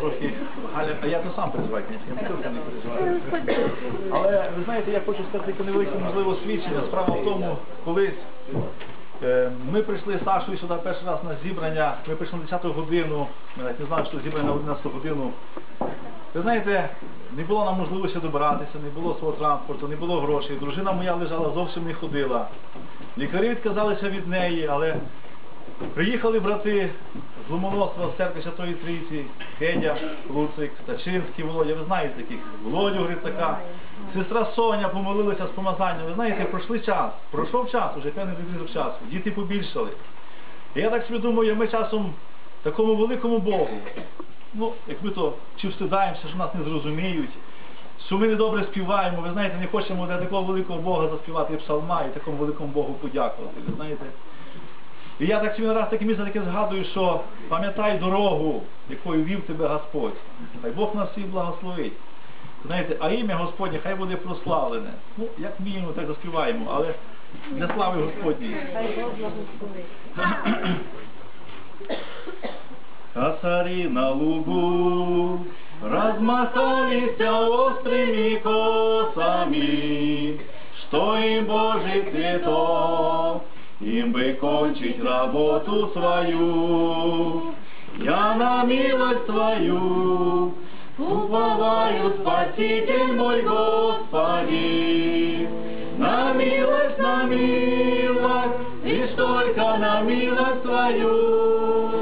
трохи Галя, а я то сам переживаю, звісно, бутилка не переживаю. Але ви знаєте, я хочу сказати таке невелике можливо свідчення. Справа в тому, колись е, ми прийшли з Сашою сюди перший раз на зібрання, ми прийшли на 10 годину, ми навіть не знали, що зібрання на 11 годину. Ви знаєте, не було нам можливості добиратися, не було свого транспорту, не було грошей. Дружина моя лежала, зовсім не ходила. Лікарі відказалися від неї, але приїхали брати з Ломоносова з церкви Святої Трійці, Федя, Луцик, Тачинський Володя, ви знаєте таких, Володю Грицака. Сестра Соня помолилася з помазанням. Ви знаєте, пройшли час, пройшов час, уже певний відрізок часу, діти побільшали. І я так собі думаю, ми часом такому великому Богу, ну, як ми то чи встидаємося, що нас не зрозуміють, що ми недобре співаємо, ви знаєте, не хочемо для такого великого Бога заспівати псалма і такому великому Богу подякувати. Ви знаєте. І я так раз таке місце таке згадую, що пам'ятай дорогу, якою вів тебе Господь. Хай Бог нас всіх благословить. Знаєте, а ім'я Господнє хай буде прославлене. Ну, як мінімум, так заспіваємо, але для слави Бог благословить. Косари на лугу размахались острыми косами, что им Божий цветок, им бы кончить работу свою. Я на милость твою уповаю, Спаситель мой Господи. На милость, на милость, лишь только на милость твою.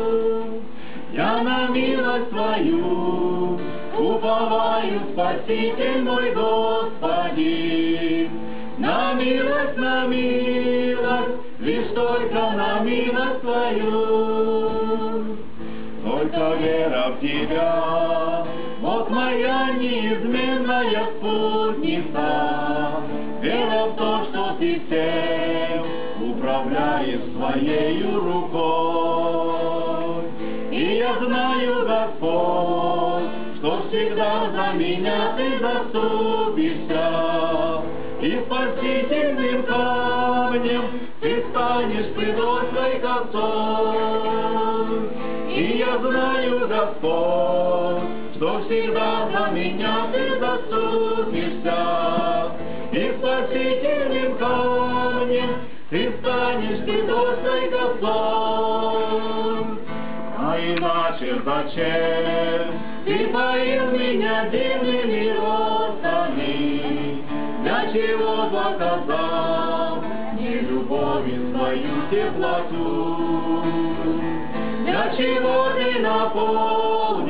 Я на милость твою уповаю, Спаситель мой Господи. На милость, на милость, лишь только на милость твою. Только вера в тебя, вот моя неизменная спутница. Вера в то, что ты всем управляешь своею рукой. И я знаю, Господь, что всегда за меня ты заступишься. И спасительным камнем ты станешь предослой к Отцу. И я знаю, Господь, что всегда за меня ты заступишься. И спасительным камнем ты станешь предослой к Отцу. А иначе зачем ты поил меня дивными росами? Чего показал мне любовь и свою теплоту? Для чего ты наполнил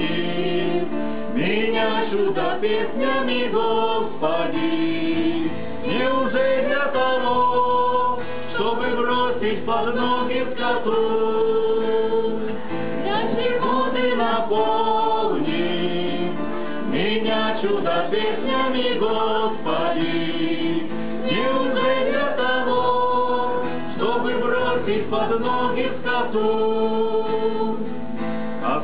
меня чудо песнями, Господи? Неужели для того, чтобы бросить под ноги скоту? Для чего ты наполнил меня чудо песнями, Господи? Под ноги скоту?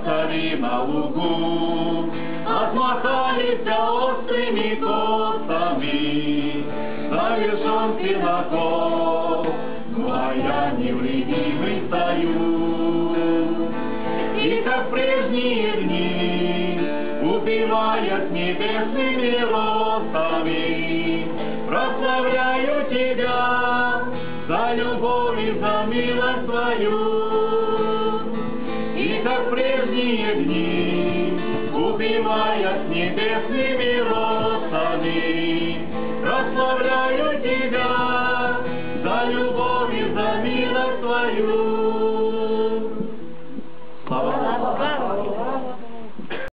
Цари на лугу отмахались острыми косами, завершен синагог, ну а невредимый стою. И как прежние дни, убивая с небесными ростами, прославляю Тебя за любовь и за милость Твою. И как прежние дни, убивая с небесными ростами, прославляю Тебя за любовь и за милость Твою.